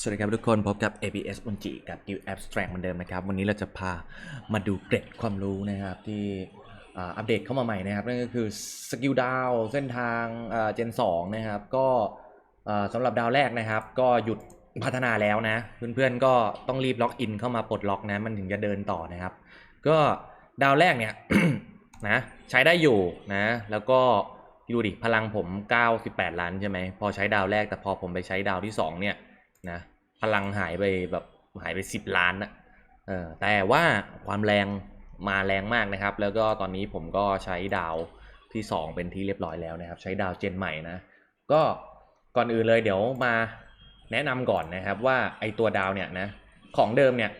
สวัสดีครับทุกคนพบกับ ABS บนจีกับ New Abstract เหมือนเดิมนะครับ วันนี้เราจะพามาดูเกร็ดความรู้นะครับที่อัปเดตเข้ามาใหม่นะครับ นั่นก็คือสกิลดาวเส้นทางเจน2นะครับ ก็สำหรับดาวแรกนะครับ ก็หยุดพัฒนาแล้วนะ เพื่อนๆก็ต้องรีบล็อกอินเข้ามาปลดล็อกนะ มันถึงจะเดินต่อนะครับ ก็ดาวแรกเนี่ยนะใช้ได้อยู่นะ แล้วก็ดูดิพลังผม 98 ล้านใช่ไหมพอใช้ดาวแรกแต่พอผมไปใช้ดาวที่2เนี่ย นะพลังหายไปแบบหายไป 10 ล้านนะเออแต่ว่าความแรงมาแรงมากนะครับ แล้วก็ตอนนี้ผมก็ใช้ดาวที่ 2 เป็นที่เรียบร้อยแล้วนะครับ ใช้ดาวเจนใหม่นะ ก็ก่อนอื่นเลยเดี๋ยวมาแนะนำก่อนนะครับว่าไอตัวดาวเนี่ยนะของเดิมเนี่ย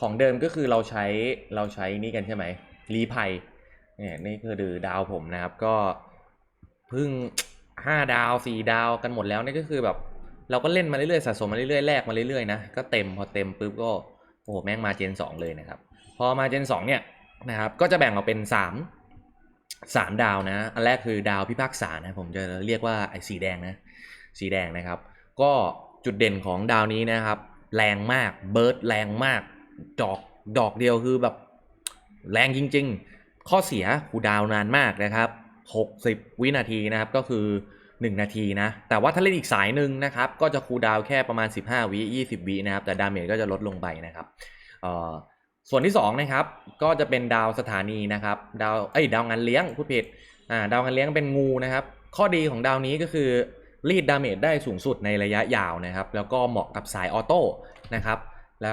ของเดิมก็คือเราใช้เราใช้นี่กันใช่ไหมรีไพเนี่ยนี่คือดือดาวผมนะครับก็เพิ่งห้าดาวสี่ดาวกันหมดแล้วนี่ก็คือแบบ เราก็เล่นมาเรื่อยๆสะสมมาเรื่อยๆแลกมาเรื่อยๆนะก็เต็มพอเต็มปุ๊บก็โอ้โหแม่งมาเจนสองเลยนะครับ พอมาเจนสองเนี่ยนะครับก็จะแบ่งออกเป็นสามสามดาวนะ อันแรกคือดาวพิพากษานะผมจะเรียกว่าไอ้สีแดงนะสีแดงนะครับ ก็จุดเด่นของดาวนี้นะครับ แรงมากเบิร์ดแรงมากดอกดอกเดียวคือแบบแรงจริง ๆ ข้อเสียคูดาวน์นานมากนะครับ 60 วินาทีนะครับก็คือ 1 นาทีนะ แต่ว่าถ้าเล่นอีกสายหนึ่งนะครับ ก็จะคูลดาวแค่ประมาณ 15 วิ 20 วินะครับ แต่ดาเมจก็จะลดลงไปนะครับส่วนที่2นะครับ ก็จะเป็นดาวสถานีนะครับ ดาว เอ้ย ดาวงานเลี้ยงพูดผิดอ่า ดาวงานเลี้ยงเป็นงูนะครับ ข้อดีของดาวนี้ก็คือรีดดาเมจได้สูงสุดในระยะยาวนะครับ แล้วก็เหมาะกับสายออโต้นะครับ และ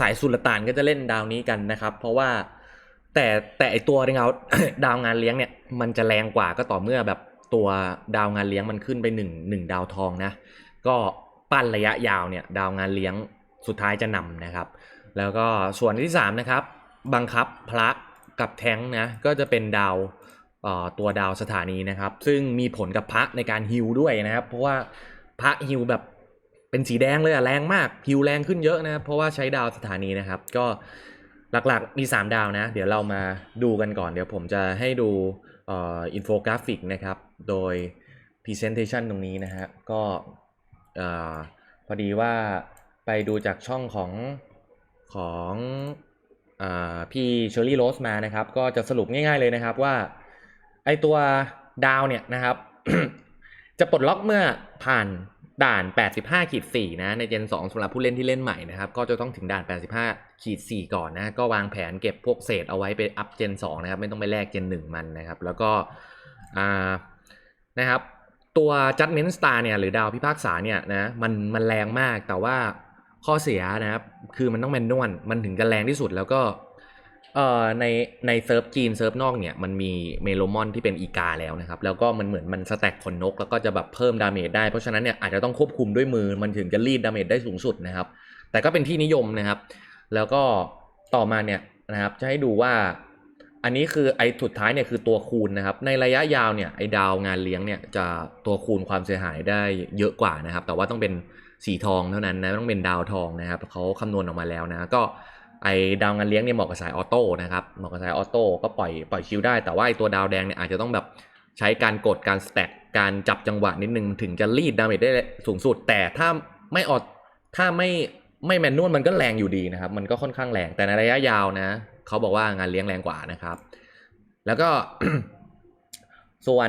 สายสุลต่านก็จะเล่นดาวนี้กันนะครับ เพราะว่าแต่แต่ไอตัวดาวดาวงานเลี้ยงเนี่ยมันจะแรงกว่าก็ต่อเมื่อแบบ ตัวดาวงานเลี้ยงมันขึ้นไปหนึ่งหนึ่งดาวทองนะ ก็ปั้นระยะยาวเนี่ยดาวงานเลี้ยงสุดท้ายจะนำนะครับ แล้วก็ส่วนที่3นะครับบังคับพระกับแท้งนะก็จะเป็นดาวตัวดาวสถานีนะครับ ซึ่งมีผลกับพระในการฮิวด้วยนะครับ เพราะว่าพระฮิวแบบเป็นสีแดงเลยอะแรงมากฮิวแรงขึ้นเยอะนะครับเพราะว่าใช้ดาวสถานีนะครับ ก็ หลักๆมี 3 ดาวนะ เดี๋ยวเรามาดูกันก่อน เดี๋ยวผมจะให้ดูอินโฟกราฟิกนะครับ โดย Presentation ตรงนี้นะฮะ ก็พอดีว่าไปดูจากช่องของของอพี่เชอรี่โรสมานะครับ ก็จะสรุปง่ายๆเลยนะครับว่า ไอตัวดาวเนี่ยนะครับ จะปลดล็อกเมื่อผ่าน ด่าน 85ขีด4นะในเจน 2สำหรับผู้เล่นที่เล่นใหม่นะครับ ก็จะต้องถึงด่าน 85ขีด4ก่อนนะ ก็วางแผนเก็บพวกเศษเอาไว้ไปอัพเจน 2 นะครับ ไม่ต้องไปแลกเจน 1 มันนะครับ แล้วก็อ่านะครับ ตัว Judgment Star เนี่ย หรือดาวพิพากษาเนี่ยนะมันมันแรงมากแต่ว่าข้อเสียนะครับ คือมันต้องแมนนวลมันถึงจะแรงที่สุดแล้วก็ เอ่อในในเซิร์ฟจีนเซิร์ฟนอกเนี่ยมันมีเมโลมอนที่เป็นอีกาแล้วนะครับ แล้วก็มันเหมือนมันสแต็กขนนก แล้วก็จะแบบเพิ่มดาเมจได้เพราะฉะนั้นเนี่ยอาจจะต้องควบคุมด้วยมือมันถึงจะรีดดาเมจได้สูงสุดนะครับ แต่ก็เป็นที่นิยมนะครับ แล้วก็ต่อมาเนี่ยนะครับจะให้ดูว่า อันนี้คือไอ้สุดท้ายเนี่ยคือตัวคูณนะครับ ในระยะยาวเนี่ยไอ้ดาวงานเลี้ยงเนี่ยจะตัวคูณความเสียหายได้เยอะกว่านะครับ แต่ว่าต้องเป็นสีทองเท่านั้นนะต้องเป็นดาวทองนะครับเขาคำนวณออกมาแล้วนะก็ ไอ้ดาวงานเลี้ยงเนี่ยเหมาะกับสายออโต้นะครับเหมาะกับสายออโต้ก็ปล่อยปล่อยคิวได้แต่ว่าไอ้ตัวดาวแดงเนี่ยอาจจะต้องแบบใช้การกดการสแต็กการจับจังหวะนิดนึงถึงจะรีดดาเมจได้สูงสุด แต่ถ้าไม่ออถ้าไม่ไม่แมนนวลมันก็แรงอยู่ดีนะครับ มันก็ค่อนข้างแรงแต่ในระยะยาวนะเขาบอกว่างานเลี้ยงแรงกว่านะครับ แล้วก็ส่วน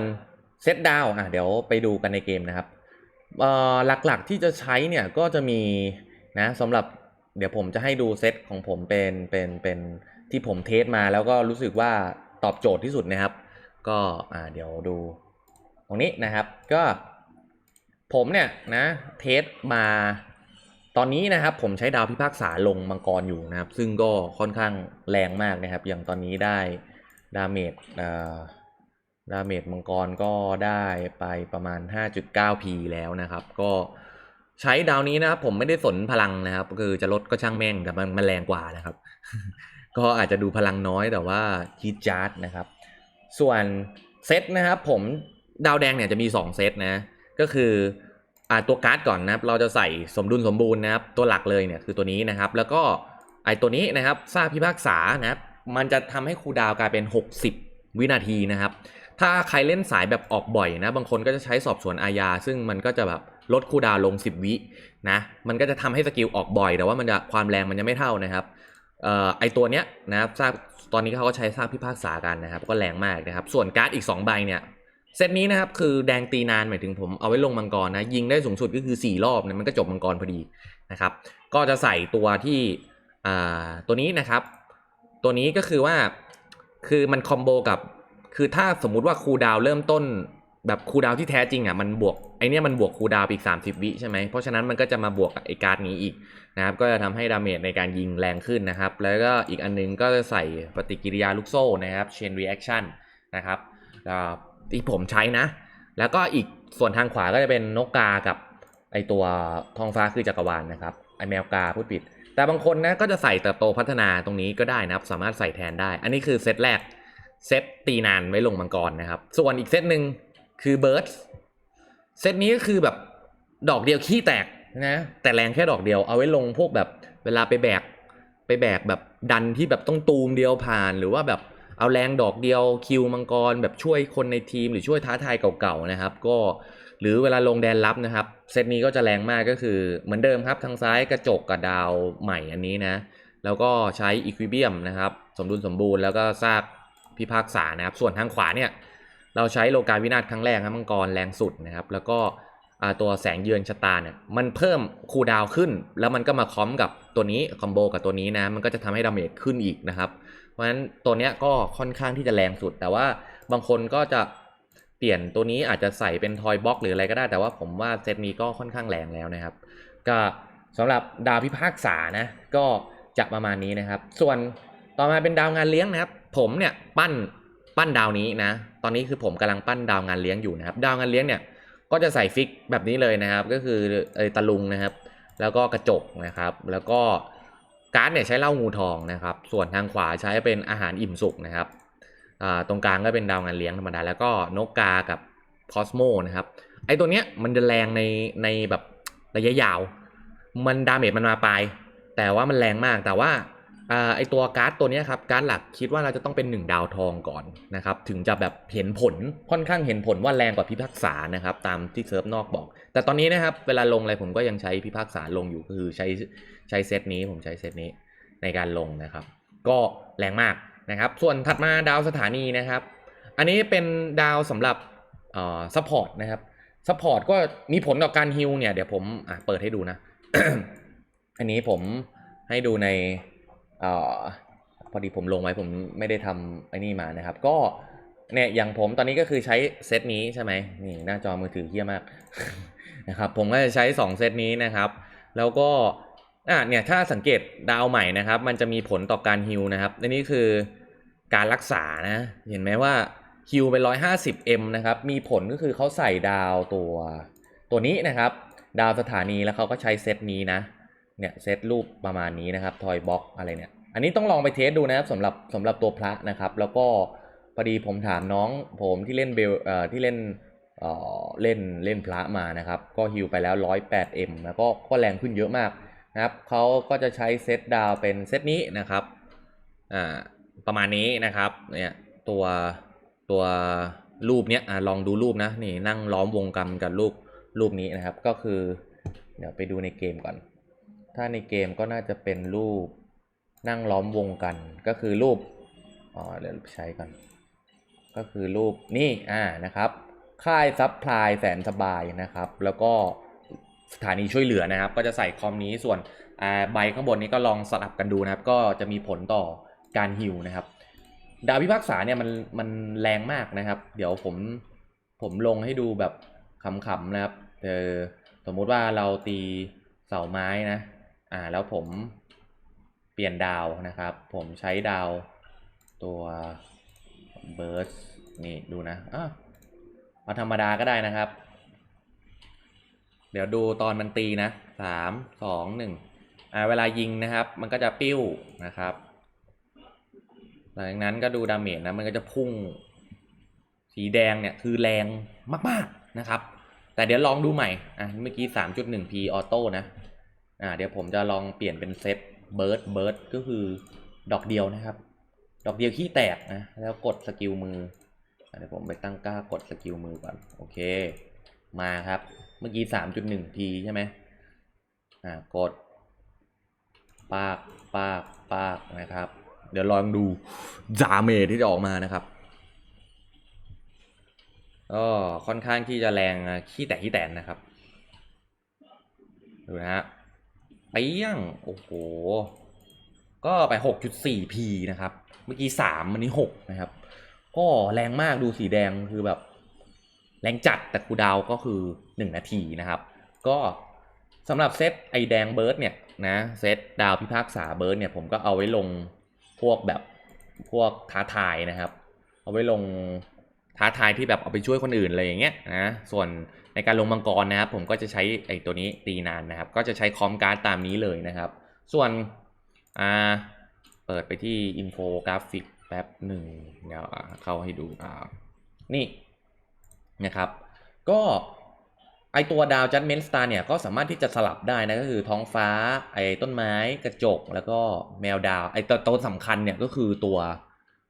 เซตดาวอะเดี๋ยวไปดูกันในเกมนะครับเออหลักๆที่จะใช้เนี่ยก็จะมีนะสำหรับ เดี๋ยวผมจะให้ดูเซตของผมเป็นเป็นเป็นที่ผมเทสมาแล้วก็รู้สึกว่าตอบโจทย์ที่สุดนะครับ ก็อ่าเดี๋ยวดูตรงนี้นะครับก็ผมเนี่ยนะเทสมาตอนนี้นะครับผมใช้ดาวพิพากษาลงมังกรอยู่นะครับ ซึ่งก็ค่อนข้างแรงมากนะครับ อย่างตอนนี้ได้ดาเมจดาเมจมังกรก็ได้ไปประมาณ 5.9p แล้วนะครับ ก็ ใช้ดาวนี้นะครับผมไม่ได้สนพลังนะครับก็คือจะลดก็ช่างแม่งแต่มันมันแรงกว่านะครับ ก็อาจจะดูพลังน้อยแต่ว่าคีดจาร์ดนะครับ ส่วนเซตนะครับผมดาวแดงเนี่ยจะมี 2 เซตนะ ก็คืออ่าตัวการ์ดก่อนนะครับ เราจะใส่สมดุลสมบูรณ์นะครับ ตัวหลักเลยเนี่ยคือตัวนี้นะครับ แล้วก็ไอตัวนี้นะครับทราบพิพากษานะครับ มันจะทำให้ครูดาวกลายเป็น 60 วินาทีนะครับ ถ้าใครเล่นสายแบบออกบ่อยนะ บางคนก็จะใช้สอบสวนอาญาซึ่งมันก็จะแบบ ลดคูดาวลง 10 วินะ มันก็จะทำให้สกิลออกบ่อย แต่ว่ามันจะความแรงมันจะไม่เท่านะครับออไอตัวเนี้ยนะครับทราบตอนนี้เขาก็ใช้สร้างพิพากษากันนะครับ ก็แรงมากนะครับ ส่วนการ์ดอีก 2 ใบเนี่ยเซตนี้นะครับคือแดงตีนานหมายถึงผมเอาไว้ลงมังกรนะยิงได้สูงสุดก็คือ 4 รอบเนี่ยมันก็จบมังกรพอดีนะครับ ก็จะใส่ตัวที่ตัวนี้นะครับ ตัวนี้ก็คือว่าคือมันคอมโบกับ คือถ้าสมมุติว่าคูดาวเริ่มต้น แบบคูดาวที่แท้จริงอะมันบวกไอเนี้ยมันบวกคูดาวอีก 30 วิใช่ไหมเพราะฉะนั้นมันก็จะมาบวกไอการ์ดนี้อีกนะครับก็จะทำให้ดาเมจในการยิงแรงขึ้นนะครับ แล้วก็อีกอันนึงก็จะใส่ปฏิกิริยาลูกโซ่นะครับ chain reaction นะครับที่ผมใช้นะ แล้วก็อีกส่วนทางขวาก็จะเป็นนกกากับไอตัวทองฟ้าคือจักรวาลนะครับไอแมวกาพูดผิด แต่บางคนนะก็จะใส่เติบโตพัฒนาตรงนี้ก็ได้นะครับ สามารถใส่แทนได้ อันนี้คือเซตแรกเซตตีนานไว้ลงมังกรนะครับ ส่วนอีกเซตหนึ่ง คือเบิร์ดเซตนี้ก็คือแบบดอกเดียวขี้แตกนะแต่แรงแค่ดอกเดียวเอาไว้ลงพวกแบบเวลาไปแบกไปแบกแบบดันที่แบบต้องตูมเดียวผ่านหรือว่าแบบเอาแรงดอกเดียวคิวมังกร แบบช่วยคนในทีมหรือช่วยท้าทายเก่าๆนะครับ ก็หรือเวลาลงแดนลับนะครับเซตนี้ก็จะแรงมากก็คือเหมือนเดิมครับทางซ้ายกระจกกับดาวใหม่อันนี้นะแล้วก็ใช้อีควิเบียมนะครับสมดุลสมบูรณ์แล้วก็ซากพิพากษานะครับส่วนทางขวาเนี่ย เราใช้โลกาวินาศครั้งแรกครับมังกรแรงสุดนะครับ แล้วก็ตัวแสงเยือนชะตาเนี่ยมันเพิ่มคูดาวขึ้น แล้วมันก็มาคอมกับตัวนี้คอมโบกับตัวนี้นะมันก็จะทำให้ดาเมจขึ้นอีกนะครับ เพราะฉะนั้นตัวเนี้ยก็ค่อนข้างที่จะแรงสุด แต่ว่าบางคนก็จะเปลี่ยนตัวนี้อาจจะใส่เป็นทอยบ็อกหรืออะไรก็ได้แต่ว่าผมว่าเซตนี้ก็ค่อนข้างแรงแล้วนะครับ ก็สำหรับดาวพิพากษานะก็จะประมาณนี้นะครับ ส่วนต่อมาเป็นดาวงานเลี้ยงนะครับ ผมเนี่ยปั้น ปั้นดาวนี้นะ ตอนนี้คือผมกำลังปั้นดาวงานเลี้ยงอยู่นะครับ ดาวงานเลี้ยงเนี่ยก็จะใส่ฟิกแบบนี้เลยนะครับ ก็คือไอ้ตะลุงนะครับ แล้วก็กระจกนะครับ แล้วก็การ์ดเนี่ยใช้เหล้างูทองนะครับ ส่วนทางขวาใช้เป็นอาหารอิ่มสุกนะครับตรงกลางก็เป็นดาวงานเลี้ยงธรรมดา แล้วก็นกกากับคอสโมนะครับ ไอ้ตัวเนี้ยมันจะแรงในในแบบระยะยาว มันดาเมจมันมาปลาย แต่ว่ามันแรงมาก แต่ว่า อ่าไอตัวการ์ดตัวนี้ครับการ์ดหลักคิดว่าเราจะต้องเป็น 1 ดาวทองก่อนนะครับถึงจะแบบเห็นผลค่อนข้างเห็นผลว่าแรงกว่าพิพากษานะครับตามที่เซิร์ฟนอกบอก แต่ตอนนี้นะครับเวลาลงอะไรผมก็ยังใช้พิพากษาลงอยู่คือใช้ใช้เซตนี้ผมใช้เซตนี้ในการลงนะครับ ก็แรงมากนะครับ ส่วนถัดมาดาวสถานีนะครับ อันนี้เป็นดาวสำหรับเอ่อซัพพอร์ตนะครับซัพพอร์ตก็มีผลต่อการฮิลเนี่ยเดี๋ยวผมอะเปิดให้ดูนะ อันนี้ผมให้ดูใน ออพอดีผมลงไว้ผมไม่ได้ทำไอ้นี่มานะครับ ก็เนี่ยอย่างผมตอนนี้ก็คือใช้เซตนี้ใช่ไหมนี่หน้าจอมือถือเฮี้ยมากนะครับ ผมก็จะใช้ 2 เซตนี้นะครับ แล้วก็อะเนี่ยถ้าสังเกตดาวใหม่นะครับ มันจะมีผลต่อการฮิลนะครับอันนี้คือการรักษานะเห็นไหมว่าฮิลเป็น 150m นะครับ มีผลก็คือเขาใส่ดาวตัวตัวนี้นะครับ ดาวสถานีแล้วเขาก็ใช้เซตนี้นะ เนี่ยเซตรูปประมาณนี้นะครับทอยบ็อกอะไรเนี่ยอันนี้ต้องลองไปเทสดูนะครับสำหรับสำหรับตัวพระนะครับ แล้วก็พอดีผมถามน้องผมที่เล่นเบลเอ่อที่เล่นเอ่อเล่นเล่นพระมานะครับ ก็ฮิวไปแล้ว 108m แล้วก็ก็แรงขึ้นเยอะมากนะครับเขาก็จะใช้เซตดาวเป็นเซตนี้นะครับอ่าประมาณนี้นะครับเนี่ยตัวตัวรูปเนี้ยอลองดูรูปนะนี่นั่งล้อมวงกันกับรูปรูปนี้นะครับ ก็คือเดี๋ยวไปดูในเกมก่อน ถ้าในเกมก็น่าจะเป็นรูปนั่งล้อมวงกัน ก็คือรูปอ๋อเดี๋ยวใช้กันก็คือรูปนี่อ่านะครับ ค่ายซับพลายแสนสบายนะครับ แล้วก็สถานีช่วยเหลือนะครับ ก็จะใส่คอมนี้ส่วนใบข้างบนนี้ก็ลองสลับกันดูนะครับ ก็จะมีผลต่อการฮิวนะครับ ดาวพิพากษาเนี่ยมันมันแรงมากนะครับ เดี๋ยวผมผมลงให้ดูแบบขำๆนะครับเออสมมุติว่าเราตีเสาไม้นะ อ่าแล้วผมเปลี่ยนดาวนะครับ ผมใช้ดาวตัวเบิร์สนี่ดูนะอะเอาธรรมดาก็ได้นะครับ เดี๋ยวดูตอนมันตีนะสามสองหนึ่งอ่าเวลายิงนะครับ มันก็จะปิ้วนะครับ หลังจากนั้นก็ดูดาเมจนะมันก็จะพุ่งสีแดงเนี่ยคือแรงมากๆนะครับ แต่เดี๋ยวลองดูใหม่อะเมื่อกี้ 3.1p ออโต้นะ อ่าเดี๋ยวผมจะลองเปลี่ยนเป็นเซตเบิร์ดเบิร์ดก็คือดอกเดียวนะครับ ดอกเดียวขี้แตกนะ แล้วกดสกิลมือเดี๋ยวผมไปตั้งกล้ากดสกิลมือก่อน โอเค มาครับ เมื่อกี้สามจุดหนึ่งทีใช่ไหมอ่ากด ปาก ปาก ปากนะครับ เดี๋ยวลองดูดาเมจที่จะออกมานะครับก็ค่อนข้างที่จะแรงขี้แตกขี้แตนนะครับ ดูนะฮะ เปี้ยง โอ้โห ก็ไป 6.4 p นะครับ เมื่อกี้ 3 วันนี้ 6 นะครับ ก็แรงมากดูสีแดงคือแบบ แรงจัดแต่คูดาวก็คือ 1 นาทีนะครับ ก็สำหรับเซตไอแดงเบิร์ดเนี่ยนะเซตดาวพิพากษาเบิร์ดเนี่ยผมก็เอาไว้ลงพวกแบบพวกท้าทายนะครับ เอาไว้ลง ท้าทายที่แบบเอาไปช่วยคนอื่นอะไรอย่างเงี้ยนะส่วนในการลงมังกรนะครับ ผมก็จะใช้ไอ้ตัวนี้ตีนานนะครับ ก็จะใช้คอมการ์ดตามนี้เลยนะครับ ส่วนอ่าเปิดไปที่อินโฟกราฟิกแป๊บหนึ่งเดี๋ยวเข้าให้ดูอ่านี่นะครับ ก็ไอตัวดาวจัดเมนสตาร์เนี่ยก็สามารถที่จะสลับได้นะก็คือท้องฟ้าไอต้นไม้กระจกแล้วก็แมวดาวไอตัวตัวสำคัญเนี่ยก็คือตัว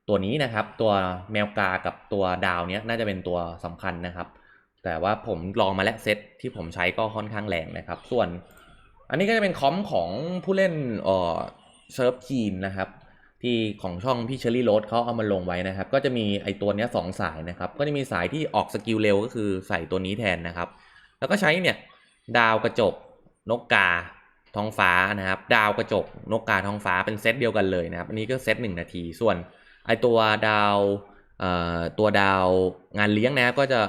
ตัวนี้นะครับตัวแมวกากับตัวดาวเนี้ยน่าจะเป็นตัวสำคัญนะครับ แต่ว่าผมลองมาแล้วเซตที่ผมใช้ก็ค่อนข้างแรงนะครับ ส่วนอันนี้ก็จะเป็นคอมของผู้เล่นเอ่อเซิร์ฟจีนนะครับ ที่ของช่องพี่เชอรี่โรสเขาเอามาลงไว้นะครับ ก็จะมีไอตัวเนี้ยสองสายนะครับ ก็จะมีสายที่ออกสกิลเร็วก็คือใส่ตัวนี้แทนนะครับ แล้วก็ใช้เนี่ยดาวกระจกนกกาท้องฟ้านะครับ ดาวกระจกนกกาท้องฟ้าเป็นเซตเดียวกันเลยนะครับ อันนี้ก็เซตหนึ่งนาทีส่วน ไอตัวดาวตัวดาวงานเลี้ยงนะครับก็จะ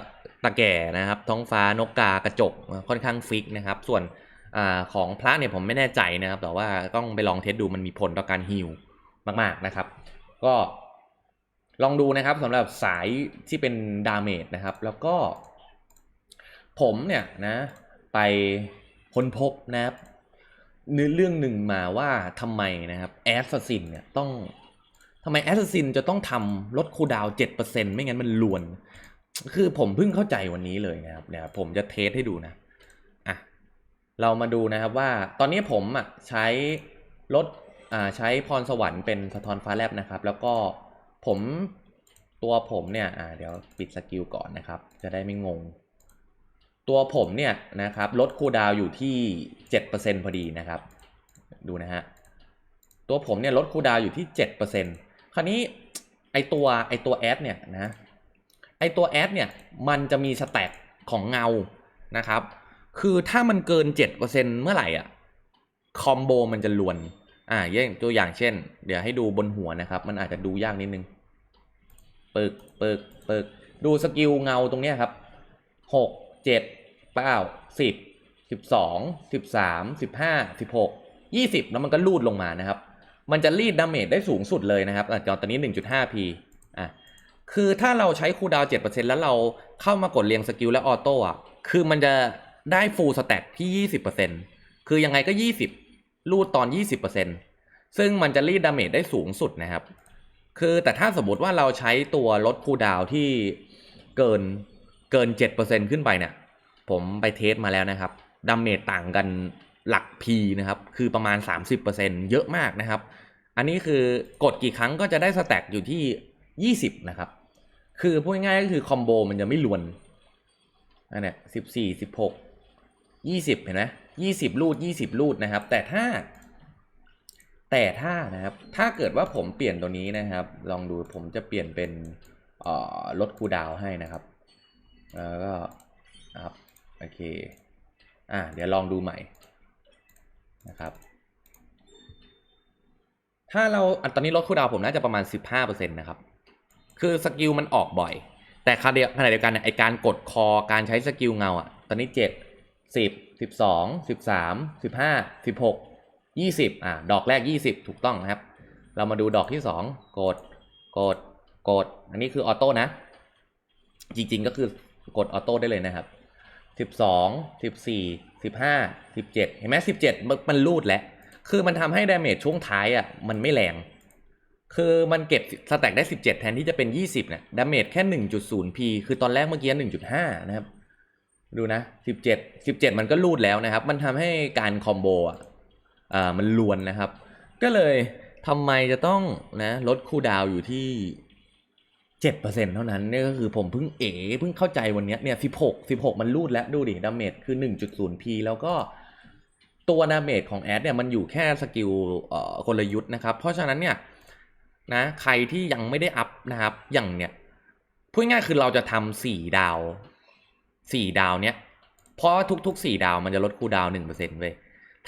ตะแก่นะครับ ท้องฟ้านกกากระจกค่อนข้างฟิกนะครับ ส่วนอของพระเนี่ยผมไม่แน่ใจนะครับ แต่ว่าต้องไปลองเทสดูมันมีผลต่อการฮิลมากๆนะครับ ก็ลองดูนะครับสำหรับสายที่เป็นดาเมจนะครับ แล้วก็ ผมเนี่ยนะไปค้นพบนะครับเนื้อเรื่องหนึ่งมาว่าทำไมนะครับแอสซัสซินเนี่ยต้อง ทำไมแอสซัสซินจะต้องทำลดคูดาวเจ็ดเปอร์เซ็นไม่งั้นมันลวน คือผมเพิ่งเข้าใจวันนี้เลยนะครับเดี๋ยวผมจะเทสให้ดูนะอะเรามาดูนะครับว่าตอนนี้ผมอะใช้ลดอ่าใช้พรสวรรค์เป็นสะท้อนฟ้าแลบนะครับ แล้วก็ผมตัวผมเนี่ยอ่าเดี๋ยวปิดสกิลก่อนนะครับ จะได้ไม่งง ตัวผมเนี่ยนะครับลดคูดาวอยู่ที่7%พอดีนะครับ ดูนะฮะตัวผมเนี่ยลดคูดาวอยู่ที่7% คราวนี้ไอตัวไอตัวแอดเนี่ยนะไอตัวแอดเนี่ยมันจะมีสแต็กของเงานะครับ คือถ้ามันเกิน 7%เมื่อไหร่อะคอมโบมันจะลวน อ่าอย่างตัวอย่างเช่น เดี๋ยวให้ดูบนหัวนะครับ มันอาจจะดูยากนิดนึง เปึกเปึกเปึกดูสกิลเงาตรงเนี้ยครับ หก เจ็ดเก้าสิบ สิบสอง สิบสาม สิบห้า สิบหก ยี่สิบแล้วมันก็ลูดลงมานะครับ มันจะรีดดาเมจได้สูงสุดเลยนะครับอตอนนี้หนึ่งจุดห้าพีอะคือถ้าเราใช้คูดาวเจ็ดเปอร์เซ็นแล้วเราเข้ามากดเรียงสกิลและออโต้อะ คือมันจะได้ฟูลสแต็กที่ยี่สิบเปอร์เซ็นคือยังไงก็ยี่สิบลูดตอนยี่สิบเปอร์เซ็นซึ่งมันจะรีดดาเมจได้สูงสุดนะครับ คือแต่ถ้าสมมติว่าเราใช้ตัวลดคูดาวที่เกินเกิน7%ขึ้นไปเนี่ย ผมไปเทสมาแล้วนะครับดาเมจต่างกัน หลัก P นะครับ คือประมาณ 30%เยอะมากนะครับ อันนี้คือกดกี่ครั้งก็จะได้สแต็กอยู่ที่ 20 นะครับ คือพูดง่ายๆก็คือคอมโบมันจะไม่ลวนอันเนี้ย14 16 20เห็นไหม20ลูด20ลูดนะครับ แต่ถ้า แต่ถ้านะครับ ถ้าเกิดว่าผมเปลี่ยนตัวนี้นะครับ ลองดูผมจะเปลี่ยนเป็นลดคูดาวให้นะครับ แล้วก็ครับโอเค อ่า เดี๋ยวลองดูใหม่ นะครับ ถ้าเราอันตอนนี้ลดคูลดาวผมน่าจะประมาณ 15%นะครับ คือสกิลมันออกบ่อย แต่ขณะเดียวกันเนี่ยไอการกดคอการใช้สกิลเงาอะ ตอนนี้เจ็ดสิบสิบสองสิบสามสิบห้าสิบหกยี่สิบอ่าดอกแรกยี่สิบถูกต้องนะครับ เรามาดูดอกที่สองกด กด กด อันนี้คือออโต้นะ จริงๆก็คือกดออโต้ได้เลยนะครับสิบ สิบห้าสิบเจ็ดเห็นไหมสิบเจ็ดมันรูดแล้ว คือมันทำให้ดาเมจช่วงท้ายอะมันไม่แรง คือมันเก็บสแต็กได้ 17 แทนที่จะเป็น 20เนี่ยดาเมจแค่ 1.0p คือตอนแรกเมื่อกี้ 1.5 นะครับ ดูนะ 17 17 มันก็รูดแล้วนะครับ มันทำให้การคอมโบอะอ่ามันลวนนะครับ ก็เลยทำไมจะต้องนะลดคูดาวอยู่ที่ 7%เซ็นต์เท่านั้นเนี่ยก็คือผมเพิ่งเอ๋เพิ่งเข้าใจวันนี้เนี่ย16 16มันรูดแล้วดูดิดาเมจคือ 1.0p แล้วก็ตัวดาเมจของแอดเนี่ยมันอยู่แค่สกิลเอ่อกลยุทธ์นะครับ เพราะฉะนั้นเนี่ยนะใครที่ยังไม่ได้อัพนะครับ อย่างเนี่ยพูดง่ายคือเราจะทำสี่ดาวสี่ดาวเนี้ยเพราะทุกๆสี่ดาวมันจะลดคูดาวหนึ่งเปอร์เซ็นต์เว้ย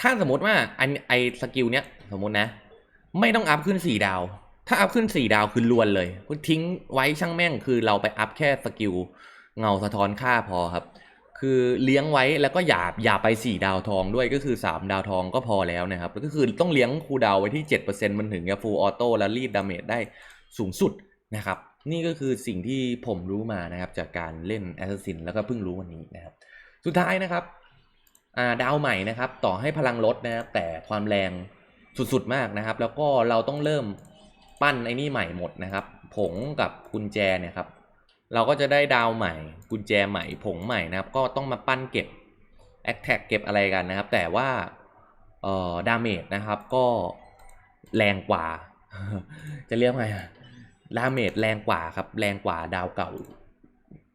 ถ้าสมมติว่าอันไอสกิลเนี้ยสมมตินะ ไม่ต้องอัพขึ้นสี่ดาว ถ้าอัพขึ้นสี่ดาวคือลวนเลยคุณทิ้งไว้ช่างแม่งคือเราไปอัพแค่สกิลเงาสะท้อนค่าพอครับ คือเลี้ยงไว้แล้วก็อย่าอย่าไปสี่ดาวทองด้วยก็คือสามดาวทองก็พอแล้วนะครับก็คือต้องเลี้ยงคูดาวไว้ที่เจ็ดเปอร์เซ็นต์มันถึงจะฟูลออโต้แล้วรีดดาเมจได้สูงสุดนะครับ นี่ก็คือสิ่งที่ผมรู้มานะครับ จากการเล่น Assassin แล้วก็เพิ่งรู้วันนี้นะครับ สุดท้ายนะครับาดาวใหม่นะครับ ต่อให้พลังลดนะครับแต่ความแรงสุดๆมากนะครับ แล้วก็เราต้องเริ่ม ปั้นไอ้นี่ใหม่หมดนะครับ ผงกับกุญแจเนี่ยครับ เราก็จะได้ดาวใหม่ กุญแจใหม่ ผงใหม่นะครับ ก็ต้องมาปั้นเก็บแอคแท็กเก็บอะไรกันนะครับ แต่ว่าเอ่อดาเมจนะครับก็แรงกว่า จะเรียกไงดาเมจแรงกว่าครับ แรงกว่าดาวเก่า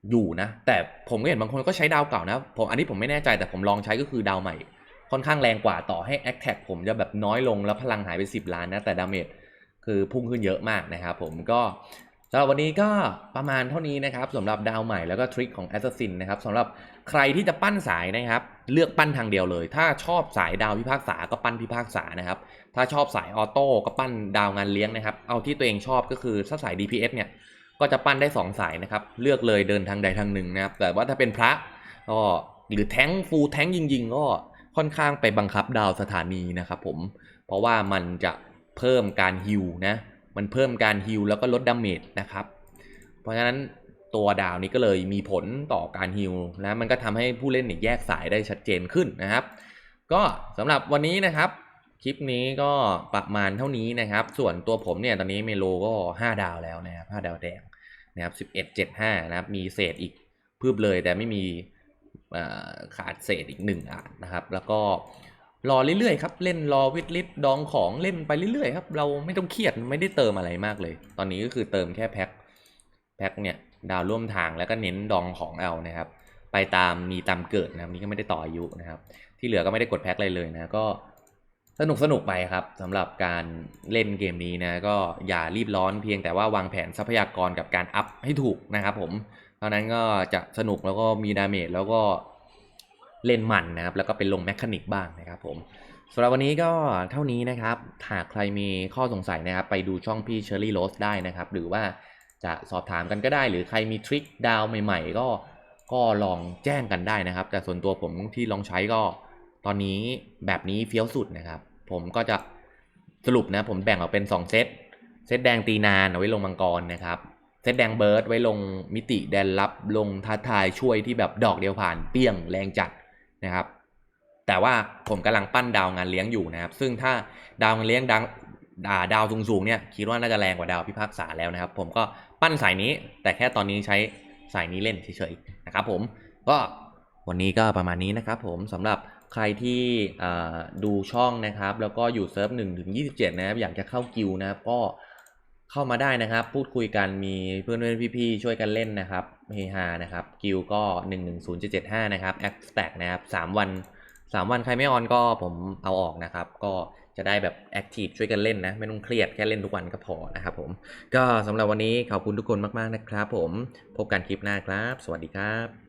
อยู่นะ แต่ผมก็เห็นบางคนก็ใช้ดาวเก่านะผมอันนี้ผมไม่แน่ใจแต่ผมลองใช้ก็คือดาวใหม่ ค่อนข้างแรงกว่าต่อให้แอคแท็กผมจะแบบน้อยลงแล้วพลังหายไป 10 ล้านนะแต่ดาเมจ คือพุ่งขึ้นเยอะมากนะครับผมก็สำหรับวันนี้ก็ประมาณเท่านี้นะครับสำหรับดาวใหม่แล้วก็ทริคของ Assassin นะครับสำหรับใครที่จะปั้นสายนะครับ เลือกปั้นทางเดียวเลย ถ้าชอบสายดาวพิพากษาก็ปั้นพิพากษานะครับ ถ้าชอบสายออโต้ก็ปั้นดาวงานเลี้ยงนะครับ เอาที่ตัวเองชอบก็คือถ้าสาย DPS เนี่ยก็จะปั้นได้ 2 สายนะครับ เลือกเลยเดินทางใดทางหนึ่งนะครับ แต่ว่าถ้าเป็นพระก็หรือแท้งฟูลแท้งยิงๆก็ค่อนข้างไปบังคับดาวสถานีนะครับผมเพราะว่ามันจะ เพิ่มการฮิวนะ มันเพิ่มการฮิวแล้วก็ลดดาเมจนะครับ เพราะฉะนั้นตัวดาวนี้ก็เลยมีผลต่อการฮิวนะมันก็ทำให้ผู้เล่นเนี่ยแยกสายได้ชัดเจนขึ้นนะครับ ก็สำหรับวันนี้นะครับ คลิปนี้ก็ประมาณเท่านี้นะครับ ส่วนตัวผมเนี่ยตอนนี้เมโลก็ 5 ดาวแล้วนะครับ5ดาวแดงนะครับ11 75นะครับ มีเศษอีกพืบเลยแต่ไม่มีขาดเศษอีกหนึ่งอะนะครับ แล้วก็ รอเรื่อยๆครับเล่นรอวิดลิสดองของเล่นไปเรื่อยๆครับเราไม่ต้องเครียดไม่ได้เติมอะไรมากเลย ตอนนี้ก็คือเติมแค่แพ็คแพ็คเนี่ยดาวร่วมทางแล้วก็เน้นดองของเอานะครับ ไปตามมีตามเกิดนะครับนี่ก็ไม่ได้ต่ออายุนะครับ ที่เหลือก็ไม่ได้กดแพ็คอะไรเลยนะก็สนุกสนุกไปครับสำหรับการเล่นเกมนี้นะก็อย่ารีบร้อนเพียงแต่ว่าวางแผนทรัพยากรกับการอัพให้ถูกนะครับผมเท่านั้นก็จะสนุกแล้วก็มีดาเมจแล้วก็ เล่นมันนะครับแล้วก็เป็นลงแมคานิกบ้างนะครับผมสำหรับวันนี้ก็เท่านี้นะครับหากใครมีข้อสงสัยนะครับ ไปดูช่องพี่เชอร์รี่โรสได้นะครับ หรือว่าจะสอบถามกันก็ได้ หรือใครมีทริคดาวใหม่ ๆ ก็ก็ลองแจ้งกันได้นะครับ แต่ส่วนตัวผมที่ลองใช้ก็ ตอนนี้แบบนี้เฟี้ยวสุดนะครับ ผมก็จะสรุปนะผมแบ่งออกเป็น 2 เซตเซตแดงตีนานเอาไว้ลงมังกรนะครับเซตแดงเบิร์ดไว้ลงมิติแดนลับลงท้าทายช่วยที่แบบดอกเดียวผ่านเปี้ยงแรงจัด นะครับ แต่ว่าผมกำลังปั้นดาวงานเลี้ยงอยู่นะครับ ซึ่งถ้าดาวงานเลี้ยงดังอ่าดาวสูงๆเนี่ยคิดว่าน่าจะแรงกว่าดาวพิพากษาแล้วนะครับ ผมก็ปั้นสายนี้ แต่แค่ตอนนี้ใช้สายนี้เล่นเฉยๆนะครับ ผมก็วันนี้ก็ประมาณนี้นะครับ ผมสำหรับใครที่ดูช่องนะครับ แล้วก็อยู่เซิร์ฟหนึ่งถึงยี่สิบเจ็ดนะครับ อยากจะเข้ากิวนะครับ ก็เข้ามาได้นะครับ พูดคุยกันมีเพื่อนเพื่อนพี่ๆช่วยกันเล่นนะครับเฮฮานะครับกิวก็หนึ่งหนึ่งศูนย์เจ็ดเจ็ดห้านะครับแอคสแตกนะครับสามวันสามวันใครไม่ออนก็ผมเอาออกนะครับ ก็จะได้แบบแอคทีฟช่วยกันเล่นนะ ไม่ต้องเครียดแค่เล่นทุกวันก็พอนะครับผมก็สำหรับวันนี้ขอบคุณทุกคนมาก ๆ นะครับผมพบกันคลิปหน้าครับ สวัสดีครับ